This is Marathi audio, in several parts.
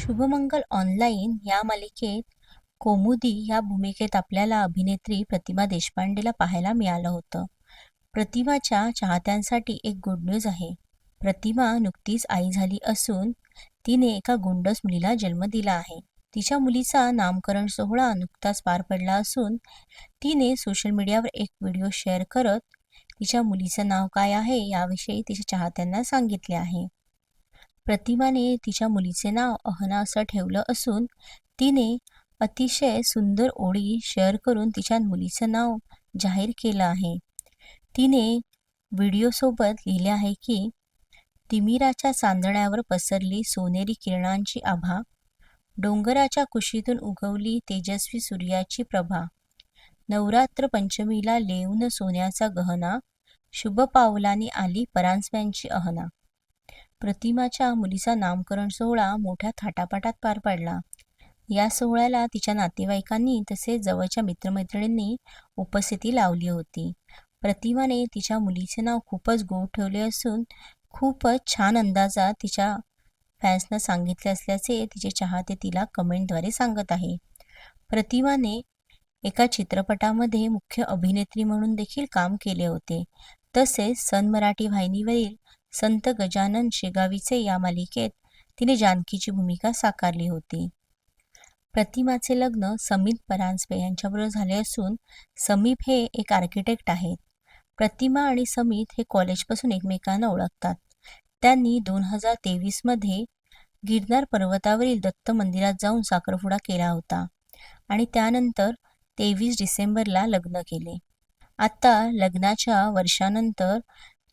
शुभमंगल ऑनलाईन या मालिकेत कोमुदी या भूमिकेत आपल्याला अभिनेत्री प्रतिमा देशपांडेला पाहायला मिळालं होतं. प्रतिमाच्या चाहत्यांसाठी एक गुड न्यूज आहे. प्रतिमा नुकतीच आई झाली असून तिने एका गुंडस मुलीला जन्म दिला आहे. तिच्या मुलीचा नामकरण सोहळा नुकताच पार पडला असून तिने सोशल मीडियावर एक व्हिडिओ शेअर करत तिच्या मुलीचं नाव काय आहे याविषयी तिच्या चाहत्यांना सांगितले आहे. प्रतिमाने तिच्या मुलीचे नाव अहना असं ठेवलं असून तिने अतिशय सुंदर ओळी शेअर करून तिच्या मुलीचं नाव जाहीर केलं आहे. तिने व्हिडिओसोबत लिहिले आहे की तिमिराच्या चांदण्यावर पसरली सोनेरी किरणांची आभा डोंगराच्या कुशीतून उगवली तेजस्वी सूर्याची प्रभा नवरात्र पंचमीला लेऊन सोन्याचा गहना शुभ पावलाने आली परांजप्यांची अहना. प्रतिमाच्या मुलीचा नामकरण सोहळा मोठ्या थाटापाटात पार पडला. या सोहळ्याला तिच्या नातेवाईकांनी तसेच जवळच्या मित्रमैत्रिणींनी उपस्थिती लावली होती. प्रतिमाने तिच्या मुलीचे नाव खूपच गोड ठेवले असून खूपच छान अंदाजात तिच्या फॅन्सना सांगितले असल्याचे तिचे चाहते तिला कमेंटद्वारे सांगत आहे. प्रतिमाने एका चित्रपटामध्ये मुख्य अभिनेत्री म्हणून देखील काम केले होते. तसेच सन मराठी वाहिनीवरील संत गजानन शेगावीचे या मालिकेत तिने जानकीची भूमिका साकारली होती. प्रतिमाचे लग्न समीप परांजपे यांच्याबरोबर झाले असून समीप हे एक आर्किटेक्ट आहेत. प्रतिमा आणि समीत हे कॉलेजपासून एकमेकांना ओळखतात. त्यांनी दोन हजार तेवीसमध्ये गिरनार पर्वतावरील दत्त मंदिरात जाऊन साखरपुडा केला होता आणि त्यानंतर तेवीस डिसेंबरला लग्न केले. आता लग्नाच्या वर्षानंतर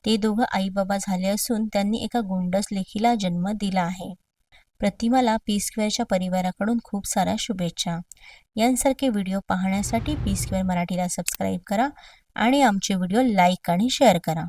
ते दोघं आईबाबा झाले असून त्यांनी एका गोंडस लेखीला जन्म दिला आहे. प्रतिमाला पी स्क्वेअरच्या परिवाराकडून खूप साऱ्या शुभेच्छा. यांसारखे व्हिडिओ पाहण्यासाठी पी स्क्वेअर मराठीला सबस्क्राईब करा आणि आमचे व्हिडिओ लाईक आणि शेअर करा.